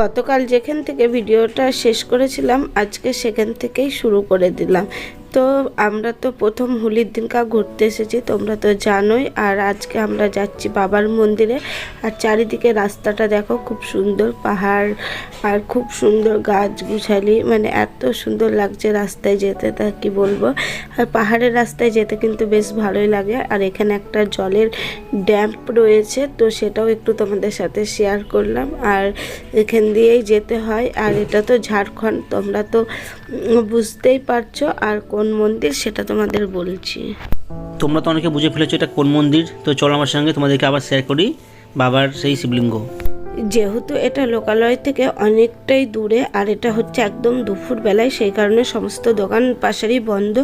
গতকাল যেখান থেকে ভিডিওটা শেষ করেছিলাম আজকে সেখান থেকেই শুরু করে দিলাম। তো আমরা তো প্রথম হোলির দিনকা ঘুরতে এসেছি, তোমরা তো জানোই। আর আজকে আমরা যাচ্ছি বাবার মন্দিরে। আর চারিদিকে রাস্তাটা দেখো, খুব সুন্দর পাহাড় আর খুব সুন্দর গাছ গুছালি মানে এত সুন্দর লাগছে রাস্তায় যেতে, তা কি বলব? আর পাহাড়ের রাস্তায় যেতে কিন্তু বেশ ভালোই লাগে। আর এখানে একটা জলের ড্যাম্প রয়েছে, তো সেটাও একটু তোমাদের সাথে শেয়ার করলাম। আর এখান দিয়েই যেতে হয়। আর এটা তো ঝাড়খণ্ড, তোমরা তো বুঝতেই পারছ। আর কোন মন্দির সেটা তোমাদের বলছি। তোমরা তো অনেকে বুঝে ফেলেছো এটা কোন মন্দির। তো চলো আমার সঙ্গে তোমাদেরকে আবার শেয়ার করি বাবার সেই শিবলিঙ্গ। যেহেতু এটা লোকালয় থেকে অনেকটাই দূরে, আর এটা হচ্ছে একদম দুপুর বেলায় সেই কারণে সমস্ত দোকান পাশারই বন্ধ।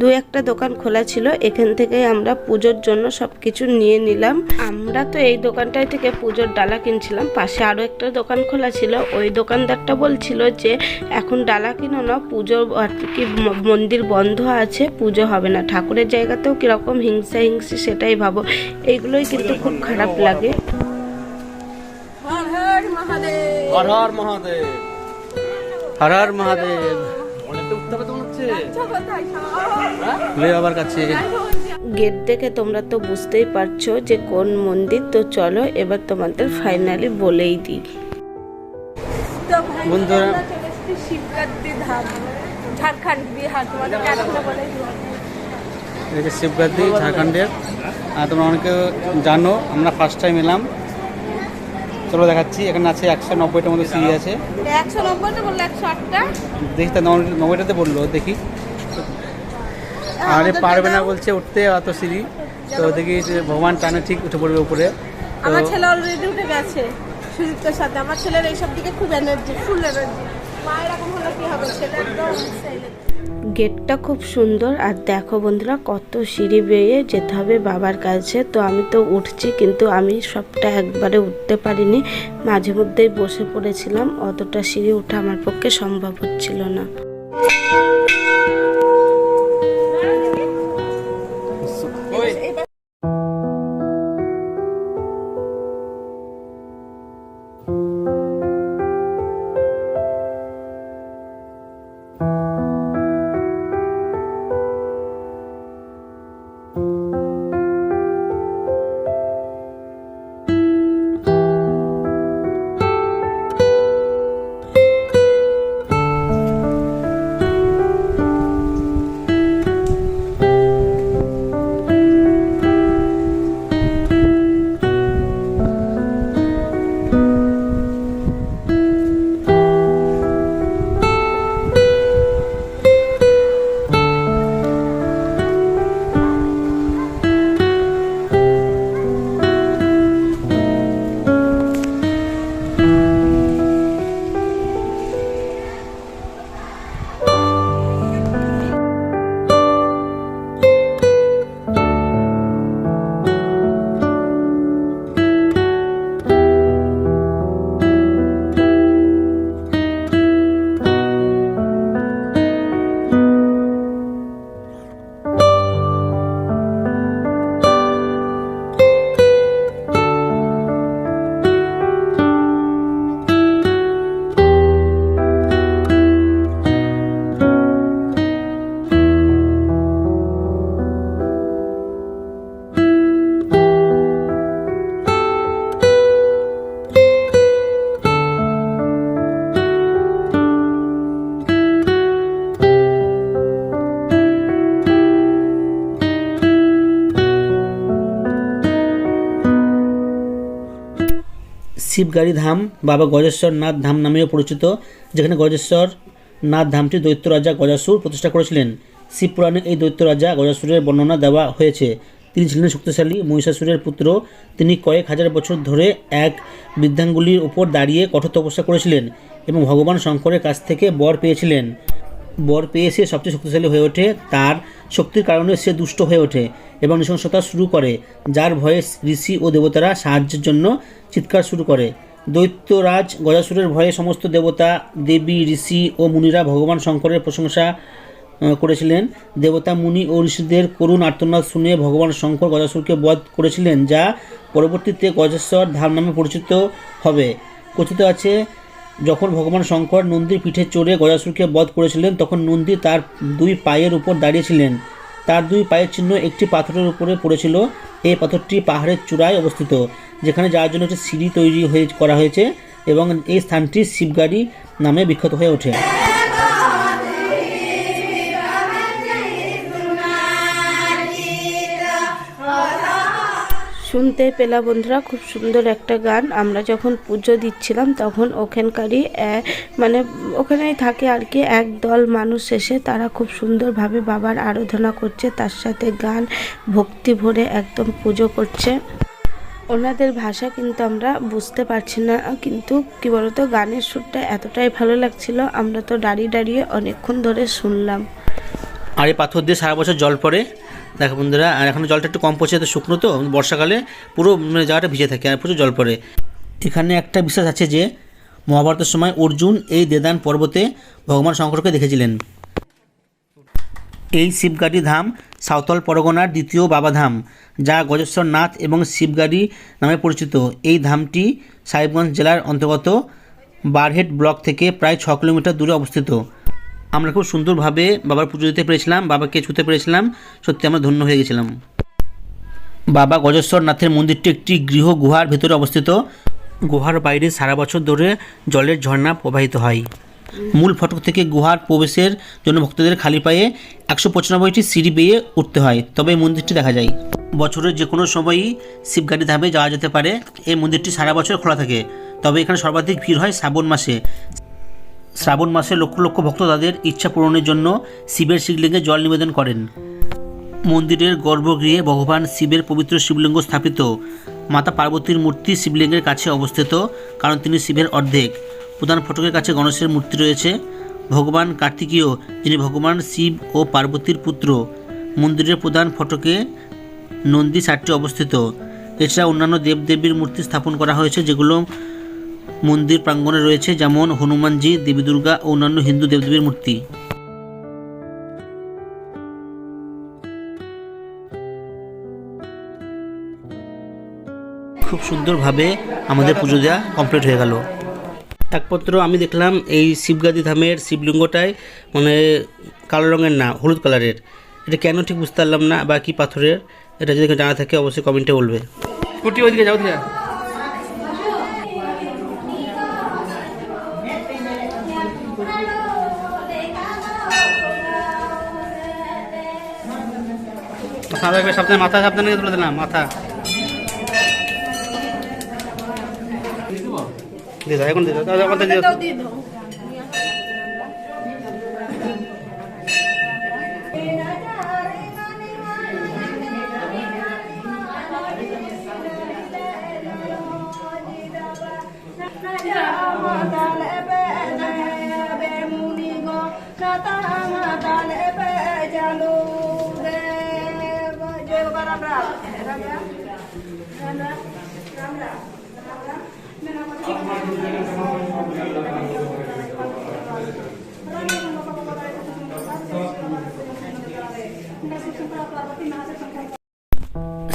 দু একটা দোকান খোলা ছিল, এখান থেকে আমরা পুজোর জন্য সব কিছু নিয়ে নিলাম। আমরা তো এই দোকানটায় থেকে পুজোর ডালা কিনছিলাম, পাশে আরও একটা দোকান খোলা ছিল। ওই দোকানদারটা বলছিল যে, এখন ডালা কিনো না পুজো কি মন্দির বন্ধ আছে, পুজো হবে না। ঠাকুরের জায়গাতেও কীরকম হিংসা হিংসি সেটাই ভাবো। এইগুলোই কিন্তু খুব খারাপ লাগে। হর হর মহাদেব। হর হর মহাদেব। বাবার কাছে গেট দেখে তোমরা তো বুঝতেই পারছ যে কোন মন্দির। তো চলো এবার তোমাদের ফাইনালি বলেই দিই। বন্ধুরা- ঝাড়খণ্ড বিহার তোমাদের ঝাড়খণ্ডের। আর তোমরা অনেকে জানো আমরা ফার্স্ট টাইম এলাম। চলো দেখাচ্ছি এখানে আছে একশো নব্বইটার মতো সিঁড়ি আছে। একশো নব্বইটা বলল একশো আটটা? দেখি তা নব্বইটাতে বলল দেখি। আরে পারবে না বলছে উঠতে অত সিঁড়ি। তো দেখি ভগবান টানে ঠিক উঠে পড়বে উপরে। আমার ছেলে অলরেডি উঠে গেছে সুজিতের সাথে। আমার ছেলের এইসব দিকে খুব এনার্জি ফুল এনার্জি মা এরকম হলে কি হবে? একদম। গেটটা খুব সুন্দর আর দেখো বন্ধুরা, কত সিঁড়ি বেয়ে যেতে হবে বাবার কাছে। তো আমি তো উঠছি, কিন্তু আমি সবটা একবারে উঠতে পারিনি। মাঝে মধ্যেই বসে পড়েছিলাম, অতটা সিঁড়ি ওঠা আমার পক্ষে সম্ভব হচ্ছিল না। শিবগাড়ি ধাম বাবা গজেশ্বর নাথ ধাম নামেও পরিচিত, যেখানে গজেশ্বর নাথ ধামটি দৈত্য রাজা গজাসুর প্রতিষ্ঠা করেছিলেন। শিব পুরাণে এই দৈত্য রাজা গজাসুরের বর্ণনা দেওয়া হয়েছে। তিনি ছিলেন শক্তিশালী মহিষাসুরের পুত্র। তিনি কয়েক হাজার বছর ধরে এক বৃদ্ধাঙ্গুলির উপর দাঁড়িয়ে কঠোর তপস্যা করেছিলেন এবং ভগবান শঙ্করের কাছ থেকে বর পেয়েছিলেন। বর পেয়ে সে সবচেয়ে শক্তিশালী হয়ে ওঠে, তার শক্তির কারণে সে দুষ্ট হয়ে ওঠে এবং নৃশংসতা শুরু করে, যার ভয়ে ঋষি ও দেবতারা সাহায্যের জন্য চিৎকার শুরু করে। দৈত্যরাজ গজাসুরের ভয়ে সমস্ত দেবতা, দেবী, ঋষি ও মুনিরা ভগবান শঙ্করের প্রশংসা করেছিলেন। দেবতা, মুনি ও ঋষিদের করুণ আর্তনাদ শুনে ভগবান শঙ্কর গজাসুরকে বধ করেছিলেন, যা পরবর্তীতে গজেশ্বর ধাম নামে পরিচিত হবে। কথিত আছে যখন ভগবান শঙ্কর নন্দীর পিঠে চড়ে গজাসুরকে বধ করেছিলেন, তখন নন্দী তার দুই পায়ের উপর দাঁড়িয়েছিলেন তার দুই পায়ের চিহ্ন একটি পাথরের উপরে পড়েছিল। এই পাথরটি পাহাড়ের চূড়ায় অবস্থিত, যেখানে যাওয়ার জন্য একটি সিঁড়ি তৈরি হয়ে করা হয়েছে এবং এই স্থানটি শিবগাড়ি নামে বিখ্যাত হয়ে ওঠে। শুনতে পেলা বন্ধুরা, খুব সুন্দর একটা গান। আমরা যখন পুজো দিচ্ছিলাম, তখন ওখানকারই মানে ওখানেই থাকে আর কি, এক দল মানুষ এসে তারা খুব সুন্দরভাবে বাবার আরাধনা করছে, তার সাথে গান, ভক্তি ভরে একদম পুজো করছে। ওনাদের ভাষা কিন্তু আমরা বুঝতে পারছি না, কিন্তু কি বলতো, গানের সুরটা এতটাই ভালো লাগছিল, আমরা তো দাঁড়িয়ে দাঁড়িয়ে অনেকক্ষণ ধরে শুনলাম। আর এই পাথর দিয়ে সারা বছর জল পড়ে দেখো বন্ধুরা, আর এখন জলটা একটু কম পড়ছে, তো শুকনো তো বর্ষাকালে পুরো মানে জায়গাটা ভিজে থাকে, আর প্রচুর জল পড়ে। এখানে একটা বিশ্বাস আছে যে, মহাভারতের সময় অর্জুন এই দেদান পর্বতে ভগবান শঙ্করকে দেখেছিলেন। এই শিবগাড়ি ধাম সাঁওতাল পরগনার দ্বিতীয় বাবাধাম যা গজেশ্বর নাথ এবং শিবগাড়ি নামে পরিচিত। এই ধামটি সাহেবগঞ্জ জেলার অন্তর্গত বারহেড ব্লক থেকে প্রায় ছ কিলোমিটার দূরে অবস্থিত। আমরা খুব সুন্দরভাবে বাবার পুজো দিতে পেরেছিলাম, বাবাকে ছুতে পেরেছিলাম। সত্যি আমরা ধন্য হয়ে গেছিলাম। বাবা গজেশ্বর নাথের মন্দিরটি একটি গৃহ গুহার ভেতরে অবস্থিত। গুহার বাইরে সারা বছর ধরে জলের ঝর্ণা প্রবাহিত হয়। মূল ফটক থেকে গুহার প্রবেশের জন্য ভক্তদের খালি পায়ে একশো পঁচানব্বইটি সিঁড়ি বেয়ে উঠতে হয়। তবে এই মন্দিরটি দেখা যায়। বছরের যে কোনো সময়ই শিবগাড়ি ধামে যাওয়া যেতে পারে। এই মন্দিরটি সারা বছর খোলা থাকে। তবে এখানে সর্বাধিক ভিড় হয় শ্রাবণ মাসে। শ্রাবণ মাসে লক্ষ লক্ষ ভক্ত তাদের ইচ্ছা পূরণের জন্য শিবের শিবলিঙ্গে জল নিবেদন করেন। মন্দিরের গর্ভগৃহে ভগবান শিবের পবিত্র শিবলিঙ্গ স্থাপিত। মাতা পার্বতীর মূর্তি শিবলিঙ্গের কাছে অবস্থিত, কারণ তিনি শিবের অর্ধেক। প্রধান ফটকের কাছে গণেশের মূর্তি রয়েছে। ভগবান কার্তিকীয়, যিনি ভগবান শিব ও পার্বতীর পুত্র। মন্দিরের প্রধান ফটকে নন্দী সাতটি অবস্থিত। এছাড়া অন্যান্য দেবদেবীর মূর্তি স্থাপন করা হয়েছে, যেগুলো মন্দির প্রাঙ্গণে রয়েছে যেমন হনুমানজি, দেবী দুর্গা ও অন্যান্য হিন্দু দেবদেবীর মূর্তি। খুব সুন্দরভাবে আমাদের পুজো দেওয়া কমপ্লিট হয়ে গেল। একপত্র আমি দেখলাম এই শিবগাদি ধামের শিবলিঙ্গটায় মানে কালো রঙের না, হলুদ কালারের। এটা কেন ঠিক বুঝতে পারলাম না বা কি পাথরের, এটা যদি জানা থাকে অবশ্যই কমেন্টে বলবে। কুটি ওইদিকে যাও মাথা দেখবে সাবধানে মাথা সাবধানে তুলে দিলাম মাথা। দিয়ে দাও এখন দিয়ে দাও দাও।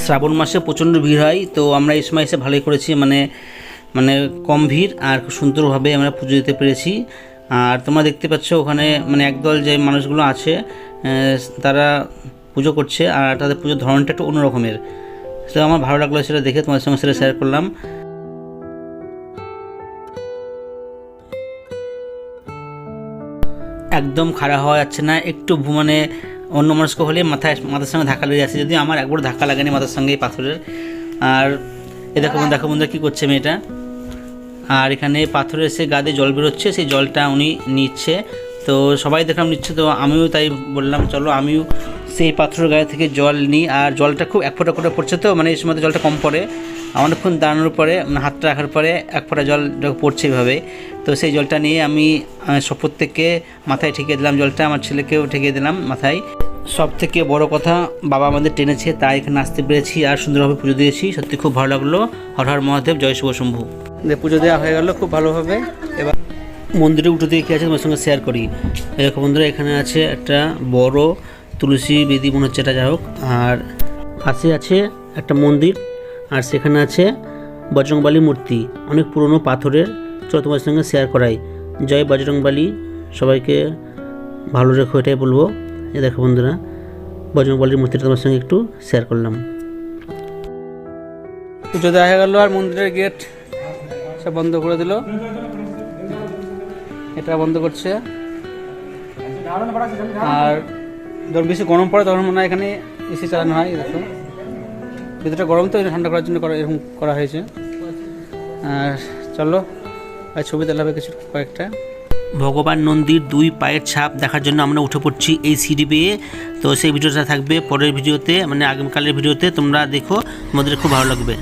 শ্রাবণ মাসে প্রচণ্ড ভিড় হয়, তো আমরা এই সময় এসে ভালোই করেছি মানে মানে কম ভিড় আর খুব সুন্দরভাবে আমরা পুজো দিতে পেরেছি। আর তোমরা দেখতে পাচ্ছ ওখানে মানে একদল যে মানুষগুলো আছে তারা পুজো করছে আর তাদের পুজোর ধরনটা একটু অন্যরকমের। তো আমার ভালো লাগল সেটা দেখে তোমাদের সঙ্গে সেটা শেয়ার করলাম। একদম খারাপ হওয়া যাচ্ছে না, একটু মানে অন্য মনস্ক হলে মাথায় মাথার সঙ্গে ধাক্কা লেগে যাচ্ছে। যদি আমার একবার ধাক্কা লাগেনি মাথার সঙ্গে এই পাথরের। আর এ দেখো দেখো বন্ধুরা কী করছে মেয়েটা। আর এখানে পাথরের এসে গাদে জল বেরোচ্ছে, সেই জলটা উনি নিচ্ছে। তো সবাই দেখলাম নিচ্ছে, তো আমিও তাই বললাম, চলো আমিও সেই পাথরের গায়ে থেকে জল নিই আর জলটা খুব এক ফোঁটা করে পড়ছে তো মানে এই সময় জলটা কম পড়ে। অনেকক্ষণ দাঁড়ানোর পরে মানে হাতটা রাখার পরে এক ফোঁটা জল পড়ছে এভাবে। তো সেই জলটা নিয়ে আমি প্রত্যেককে মাথায় ঠেকিয়ে দিলাম জলটা, আমার ছেলেকেও ঠেকিয়ে দিলাম মাথায়। সব থেকে বড় কথা, বাবা আমাদের টেনেছে, তাই এখানে আসতে পেরেছি আর সুন্দরভাবে পুজো দিয়েছি। সত্যি খুব ভালো লাগল। হর হর মহাদেব, জয় শুভ শম্ভু। পুজো দেওয়া হয়ে গেল, খুব ভালোভাবে। এবার মন্দিরে উঠে দিয়ে কী আছে তোমার সঙ্গে শেয়ার করি? দেখো বন্ধুরা, এখানে আছে একটা বড় তুলসী, বেদি মনে হচ্ছে এটা, যাই হোক। আর পাশে আছে একটা মন্দির, আর সেখানে আছে বজরংবালী মূর্তি, অনেক পুরনো পাথরের। চলো তোমার সঙ্গে শেয়ার করাই। জয় বজরংবালী। সবাইকে ভালো রেখো, এটাই বলব। এ দেখো বন্ধুরা, বজরংবালির মূর্তিটা তোমার সঙ্গে একটু শেয়ার করলাম। পুজো দেখা গেল আর মন্দিরের গেট সব বন্ধ করে দিল। এটা বন্ধ করছে। আর যখন বেশি গরম পড়ে, তখন মনে হয় এখানে এসি চালানো হয় দেখো ভিতরটা গরম তো ঠান্ডা করার জন্য করা, এরকম করা হয়েছে। আর চলো, আর ছবি তোলা হবে কিছু কয়েকটা। ভগবান নন্দীর দুই পায়ের ছাপ দেখার জন্য আমরা উঠে পড়ছি এই সিঁড়ি বেয়ে। তো সেই ভিডিওটা থাকবে পরের ভিডিওতে মানে আগামীকালের ভিডিওতে তোমরা দেখো, তোমাদের খুব ভালো লাগবে।